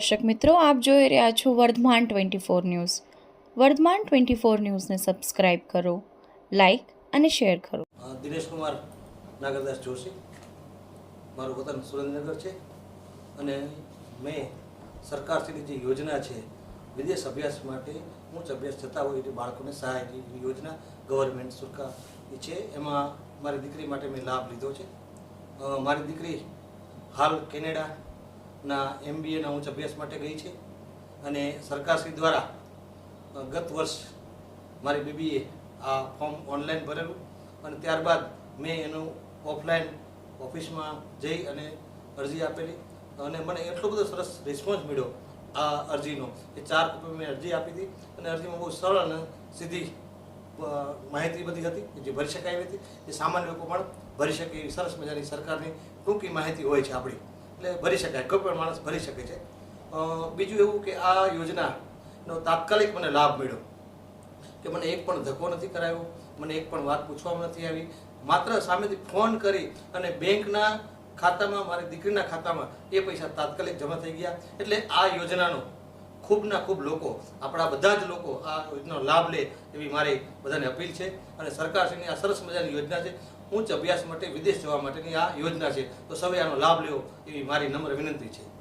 દર્શક મિત્રો, આપ જોઈ રહ્યા છો Vardhman twenty four news. Vardhman twenty four ન્યૂઝને સબસ્ક્રાઇબ કરો, લાઇક અને શેર કરો. દિનેશ કુમાર નાગરદાસ જોશી. મારું વતન સુરેન્દ્રનગર છે અને મેં સરકારશ્રીની જે યોજના છે, વિદેશ અભ્યાસ માટે ઉચ્ચ અભ્યાસ જતા હોય તે બાળકોને સહાયની યોજના ગવર્મેન્ટ સરકારની છે. એમાં મારી દીકરી માટે મેં લાભ લીધો છે. મારી દીકરી હાલ કેનેડાના એમબીએના ઉચ્ચ અભ્યાસ માટે ગઈ છે. અને સરકારશ્રી દ્વારા ગત વર્ષ મારી બીબીએ આ ફોર્મ ઓનલાઈન ભરેલું અને ત્યારબાદ મેં એનું ઓફલાઈન ઓફિસમાં જઈ અને અરજી આપેલી અને મને એટલો બધો સરસ રિસ્પોન્સ મળ્યો આ અરજીનો એ ચાર કોપી મેં અરજી આપી હતી અને અરજીમાં બહુ સરળ અને સીધી માહિતી બધી હતી જે ભરી શકાય એવી હતી. એ સામાન્ય લોકો પણ ભરી શકે એવી સરસ મજાની સરકારની ટૂંકી માહિતી હોય છે આપણી. એટલે ભરી શકાય, કોઈ પણ માણસ ભરી શકે છે. બીજું એવું કે આ યોજનાનો તાત્કાલિક મને લાભ મળ્યો કે મને એક પણ ધક્કો નથી કરાયો, મને એક પણ વાત પૂછવામાં નથી આવી. માત્ર સામેથી ફોન કરી અને બેંકના ખાતામાં, મારી દીકરીના ખાતામાં એ પૈસા તાત્કાલિક જમા થઈ ગયા. એટલે આ યોજનાનો ખૂબના ખૂબ લોકો, આપણા બધા જ લોકો આ યોજનાનો લાભ લે એવી મારી બધાને અપીલ છે. અને સરકારશ્રીની આ સરસ મજાની યોજના છે. ઉચ્ચ અભ્યાસ માટે વિદેશ જવા માટેની આ યોજના છે. તો સૌએ આનો લાભ લેવો એવી મારી નમ્ર વિનંતી છે.